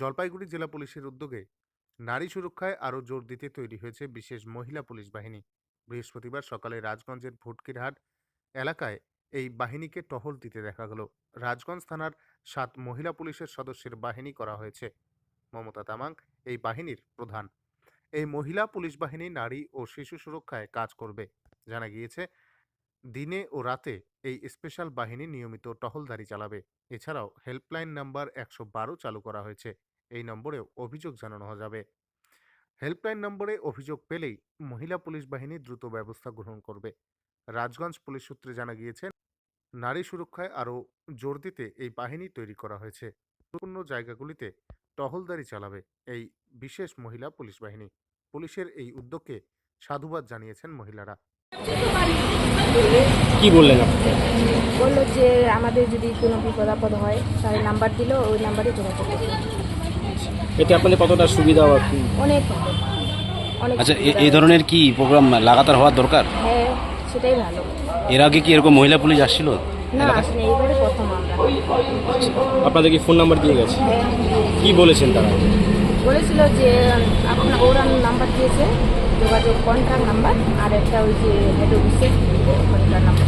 জলপাইগুড়ি জেলা পুলিশের উদ্যোগে নারী সুরক্ষায় আরও জোর দিতে তৈরি হয়েছে বিশেষ মহিলা পুলিশ বাহিনী। বৃহস্পতিবার সকালে রাজগঞ্জের ভুটকিরহাট এলাকায় এই বাহিনীকে টহল দিতে দেখা গেল। রাজগঞ্জ থানার সাত মহিলা পুলিশের সদস্যের বাহিনী করা হয়েছে। মমতা তামাং এই বাহিনীর প্রধান। এই মহিলা পুলিশ বাহিনী নারী ও শিশু সুরক্ষায় কাজ করবে। জানা গিয়েছে, দিনে ও রাতে এই স্পেশাল বাহিনী নিয়মিত টহলদারি চালাবে। এছাড়াও হেল্পলাইন নাম্বার একশো বারো চালু করা হয়েছে। এই নম্বরেও অভিযোগ জানানো যাবে। হেল্পলাইন নম্বরে অভিযোগ পেলেই মহিলা পুলিশ বাহিনী দ্রুত ব্যবস্থা গ্রহণ করবে। রাজগঞ্জ পুলিশ সূত্রে জানা গিয়েছে নারী সুরক্ষায় আরও জোর দিতে এই বাহিনী তৈরি করা হয়েছে। গুরুত্বপূর্ণ জায়গাগুলিতে টহলদারি চালাবে এই বিশেষ মহিলা পুলিশ বাহিনী। পুলিশের এই উদ্যোগকে সাধুবাদ জানিয়েছেন মহিলারা। কি বললেন আপনি? বলল যে আমাদের যদি কোনো বিপদ আপদ হয় তাহলে নাম্বার দিল ওই নাম্বারে যোগাযোগ করতে এতে আপনাদের কতটা সুবিধা বা কি? অনেক অনেক আচ্ছা এ- এই ধরনের কি প্রোগ্রাম লাগাতার হওয়ার দরকার? হ্যাঁ সেটাই ভালো। এর আগে কি এরকম মহিলা পুলিশ আসছিল না আসলে এইবারে প্রথম আমরা। আপনাদের কি ফোন নাম্বার দিয়ে গেছে? হ্যাঁ। কি বলেছেন তারা? বলেছিল যে আপনার ওরা নাম্বার দিয়েছে যোগাযোগ কন্ট্যাক্ট নাম্বার আর একটা ওই যে হেড অফিসের ওখানকার নাম্বার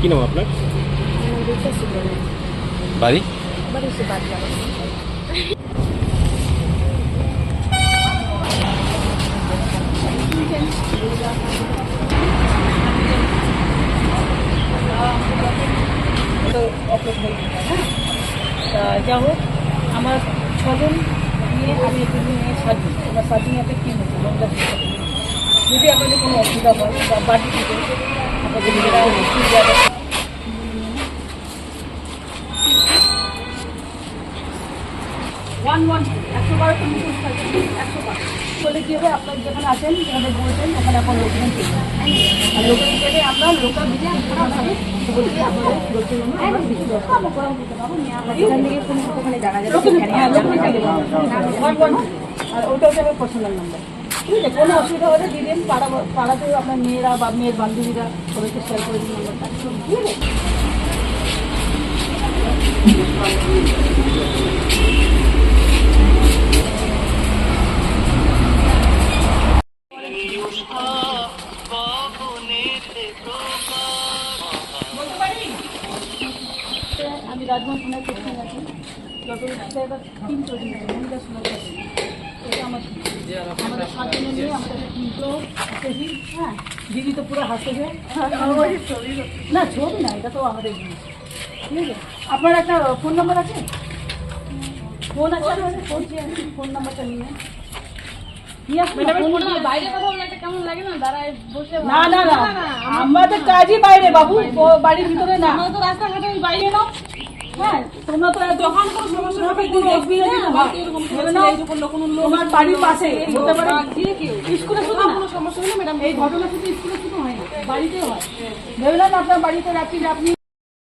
কি নাম আপনার? বাড়ি? বাড়ি সে বাদ যাবে তো অপলোড হয়ে তা যা হোক, আমার ছজন নিয়ে আমি একটু নিয়ে সাজি। আমার সাজি একটা আছে মহিলা যদি আপনাদের কোনো অসুবিধা হয় বা বাড়ি থেকে আপনাদের নিজেরা সুবিধা ওয়ান ওয়ান একশো বারো তো মুখোশ থাকে একশো বারো। বলে কী হবে? আপনার যেখানে আছেন, যেখানে বলছেন, ওখানে আপনার লোকজন আর লোকের হিসেবে আমরা লোকাল ভিজে আপনাদের থেকে। থেকে আর ওটা হচ্ছে আমার পার্সোনাল নাম্বার ঠিক আছে, কোনো অসুবিধা হলে দিদিন পাড়া পাড়াতে আপনার মেয়েরা বা মেয়ের বান্ধবীরা সবাইকে শেয়ার করে দিন নাম্বারটা ঠিক আছে? আমি রাজমহল থানায় কোচিং আছি সুরক্ষা এটা আমার। আমাদের আমাদের হাসতেছি হ্যাঁ দিদি তো পুরো হাসতেছে না ছবি না এটা তো আমাদের জিনিস ঠিক আছে? আপনার একটা ফোন নাম্বার আছে? ফোন আছে ফোন নাম্বারটা নিয়ে আমাদের কাজই বাইরে বাবু। বাড়ির ভিতরে না। রাস্তাঘাটে বাইরে নাও হ্যাঁ তোমরা তো যখন কোনো সমস্যা হবে তুই দেখবি তোমার বাড়ির পাশে হতে পারে স্কুলে শুধু কোনো সমস্যা হলে ম্যাডাম এই ঘটনা শুধু স্কুলে শুধু হয় বাড়িতেও হয়। আপনার বাড়িতে রাত্রি আপনি